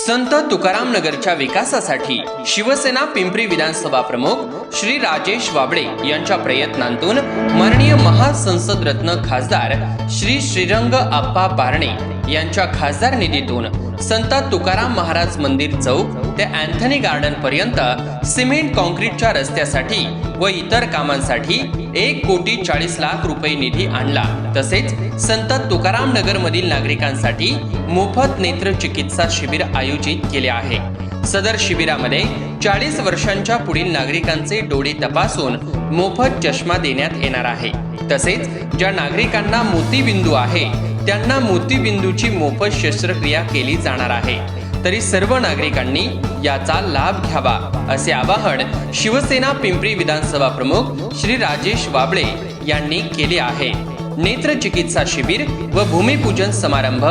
संत तुकाराम नगरच्या विकासासाठी शिवसेना पिंपरी विधानसभा प्रमुख श्री राजेश वाबळे यांच्या प्रयत्नांतून माननीय महासंसद रत्न खासदार श्री श्रीरंग आप्पा बारणे यांच्या खासदार निधीतून संत तुकाराम महाराज मंदिर चौक ते अँथनी गार्डन पर्यंत सिमेंट कॉन्क्रीटच्या रस्त्यासाठी व इतर कामांसाठी एक कोटी चाळीस लाख रुपये निधी आणला. तसेच संत तुकाराम नगर मधील नागरिकांसाठी मोफत नेत्र चिकित्सा शिबिर आयोजित केले आहे. सदर शिबिरामध्ये चाळीस वर्षांच्या पुढील नागरिकांचे डोळे तपासून मोफत चष्मा देण्यात येणार आहे. तसेच ज्या नागरिकांना मोतीबिंदू आहे त्यांना मोतीबिंदूची मोफत शस्त्रक्रिया केली जाणार आहे. तरी सर्व नागरिकांनी याचा लाभ घ्यावा असे आवाहन शिवसेना पिंपरी विधानसभा प्रमुख श्री राजेश वाबळे यांनी केले आहे. नेत्र चिकित्सा शिबिर व भूमिपूजन समारंभ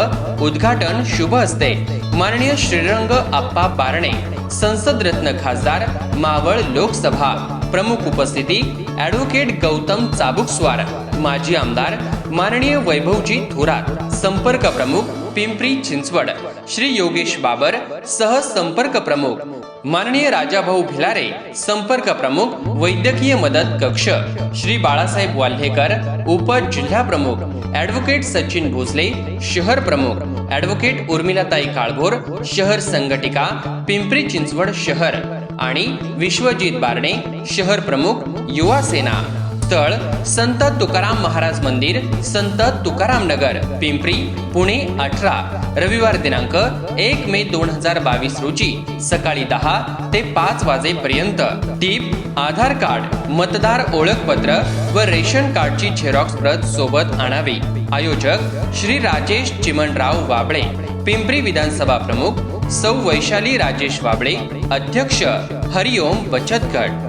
उद्घाटन शुभ हस्ते. माननीय श्रीरंग आप्पा बारणे संसद रत्न खासदार मावळ लोकसभा प्रमुख उपस्थिती ॲडव्होकेट गौतम चाबुकस्वार माजी आमदार माननीय वैभवजी थोरात संपर्क प्रमुख पिंपरी चिंचवड श्री योगेश बाबर सह संपर्क प्रमुख माननीय राजाभाऊ भिलारे संपर्क प्रमुख वैद्यकीय मदत कक्ष श्री बाळासाहेब वाल्हेकर उप जिल्हा प्रमुख ॲडव्होकेट सचिन भोसले शहर प्रमुख ॲडव्होकेट उर्मिलाताई काळभोर शहर संघटिका पिंपरी चिंचवड शहर आणि विश्वजित बारणे शहर प्रमुख युवा सेना. स्थळ संत तुकाराम महाराज मंदिर संत तुकाराम नगर पिंपरी पुणे अठरा. रविवार दिनांक एक मे दोन हजार बावीस रोजी सकाळी दहा ते पाच वाजेपर्यंत टीप आधार कार्ड मतदार ओळखपत्र व रेशन कार्डची झेरॉक्स प्रत सोबत आणावी. आयोजक श्री राजेश चिमणराव वाबळे पिंपरी विधानसभा प्रमुख सौ वैशाली राजेश वाबळे अध्यक्ष हरिओम बचत गट